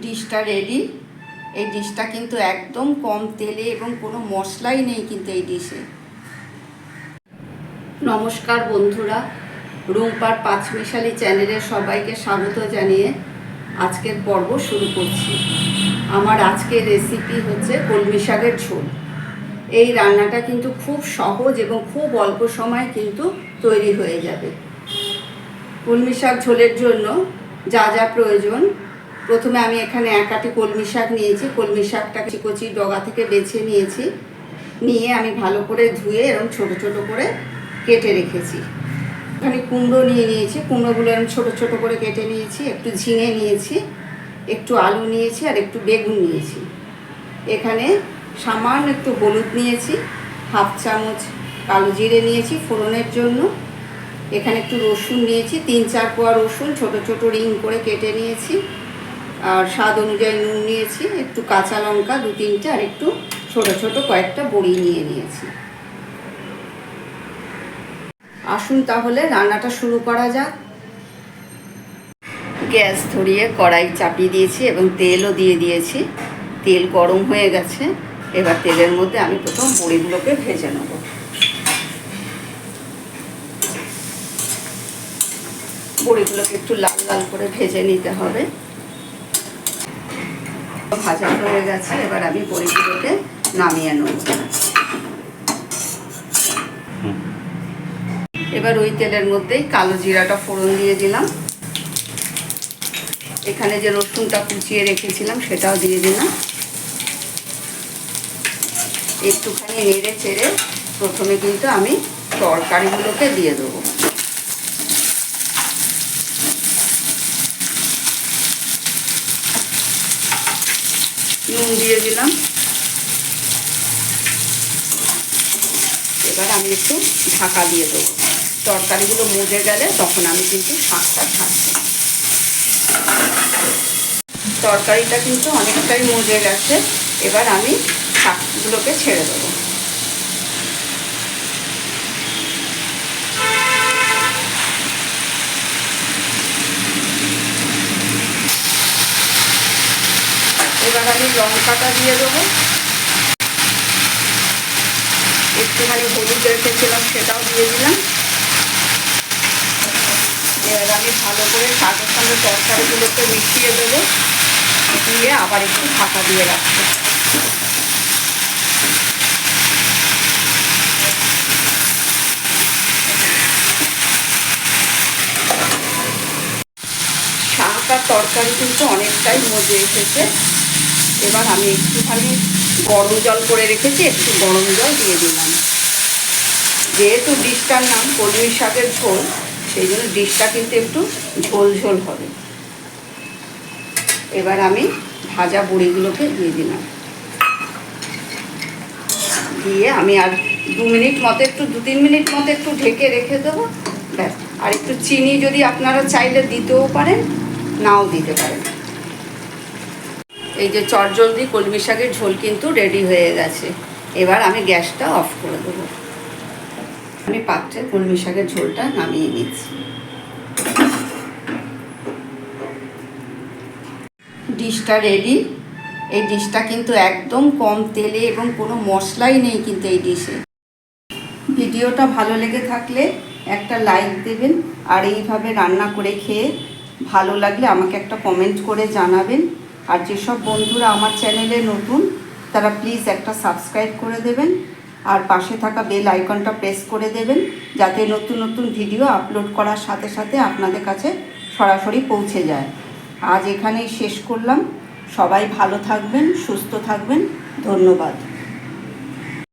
ডিশটা ready এই ডিশটা কিন্তু একদম কম তেলে এবং কোনো মশলাই নেই কিন্তু এই ডিশে। নমস্কার বন্ধুরা, রুম্পার পাঁচমিশালি চ্যানেলে সবাইকে স্বাগত জানিয়ে আজকের পর্ব শুরু করছি। আমার আজকের রেসিপি হচ্ছে কলমি শাকের ঝোল। এই রান্নাটা কিন্তু খুব সহজ এবং খুব অল্প সময় কিন্তু তৈরি হয়ে যাবে। কলমি শাক ঝোলের জন্য যা যা প্রয়োজন প্রথমে আমি এখানে এক আটি কলমি শাক নিয়েছি, কলমি শাকটা কচি ডগা থেকে বেছে নিয়েছি। নিয়ে আমি ভালো করে ধুয়ে এরকম ছোট ছোট করে কেটে রেখেছি। এখানে কুমড়ো নিয়ে নিয়েছি, কুমড়োগুলো এরকম ছোট ছোট করে কেটে নিয়েছি, একটু ঝিঙে নিয়েছি, একটু আলু নিয়েছি আর একটু বেগুন নিয়েছি। এখানে সামান্য একটু হলুদ নিয়েছি, হাফ চামচ কালো জিরে নিয়েছি ফোড়নের জন্য। এখানে একটু রসুন নিয়েছি, তিন চার কোয়া রসুন ছোট ছোট রিং করে কেটে নিয়েছি। আর স্বাদ অনুযায়ী নুন নিয়েছি, একটু কাঁচা লঙ্কা, দু তিনটে, আর একটু ছোট ছোট কয়েকটা বড়ি নিয়ে নিয়েছি। আসুন তাহলে, রান্নাটা শুরু করা যাক। গ্যাস ধরিয়ে কড়াই চাপিয়ে দিয়েছি এবং তেলও দিয়ে দিয়েছি। তেল গরম হয়ে গেছে, এবার তেলের মধ্যে আমি প্রথম বড়িগুলোকে ভেজে নেব। বড়িগুলোকে একটু লাল লাল করে ভেজে নিতে হবে। ভাজা হয়ে গেছে, এবার আমি বড়িগুলোকে নামিয়ে নেব। এবার ওই তেলের মধ্যেই কালো জিরাটা ফোড়ন দিয়ে দিলাম। এখানে যে রসুনটা কুচিয়ে রেখেছিলাম, সেটাও দিয়ে দিলাম। একটুখানি নেড়ে চেড়ে প্রথমে কিন্তু আমি তরকারিগুলোকে দিয়ে দেবো। নুন দিয়ে দিলাম। এবার আমি একটু ঢাকা দিয়ে দেবো। তরকারিগুলো মজে গেলে তখন আমি কিন্তু শাকটা ছাড়ছি। তরকারিটা কিন্তু অনেকটাই মজে গেছে। এবার আমি শাকগুলোকে ছেড়ে দেবো। আমি লঙ্কাটা দিয়ে দেবো। একটুখানি হলুদ রেখেছিলাম, সেটাও দিয়ে দিলাম। এবার আমি ভালো করে শাকের সঙ্গে তরকারিগুলোকে মিশিয়ে দেবো। দিয়ে আবার একটু ঢাকা দিয়ে রাখব। শাক আর তরকারি কিন্তু অনেকটাই মজে এসেছে। এবার আমি একটুখানি গরম জল করে রেখেছি, একটু গরম জল দিয়ে দিলাম। যেহেতু ডিশটার নাম কলমি শাকের ঝোল, সেই জন্য ডিশটা কিন্তু একটু ঝোল ঝোল হবে। এবার আমি ভাজা বড়িগুলোকে দিয়ে দিলাম। দিয়ে আমি আর দু মিনিট মতো একটু, দু তিন মিনিট মতো একটু ঢেকে রেখে দেবো। ব্যাস। আর একটু চিনি যদি আপনারা চাইলে দিতেও পারেন, নাও দিতে পারেন। এই যে চটজলদি কলমি শাকের ঝোল কিন্তু রেডি হয়ে গেছে। এবার আমি গ্যাসটা অফ করে দেবো। আমি পাত্রে কলমি শাকের ঝোলটা নামিয়ে নিচ্ছি। ডিশটা রেডি এই ডিশটা কিন্তু একদম কম তেলে এবং কোনো মশলাই নেই কিন্তু এই ডিশে। ভিডিওটা ভালো লেগে থাকলে একটা লাইক দেবেন। আর এইভাবে রান্না করে খেয়ে ভালো লাগলে আমাকে একটা কমেন্ট করে জানাবেন। আর যেসব বন্ধুরা আমার চ্যানেলে নতুন, তারা প্লিজ একটা সাবস্ক্রাইব করে দেবেন আর পাশে থাকা বেল আইকনটা প্রেস করে দেবেন, যাতে নতুন নতুন ভিডিও আপলোড করার সাথে সাথে আপনাদের কাছে সরাসরি পৌঁছে যায়। আজ এখানেই শেষ করলাম। সবাই ভালো থাকবেন, সুস্থ থাকবেন। ধন্যবাদ।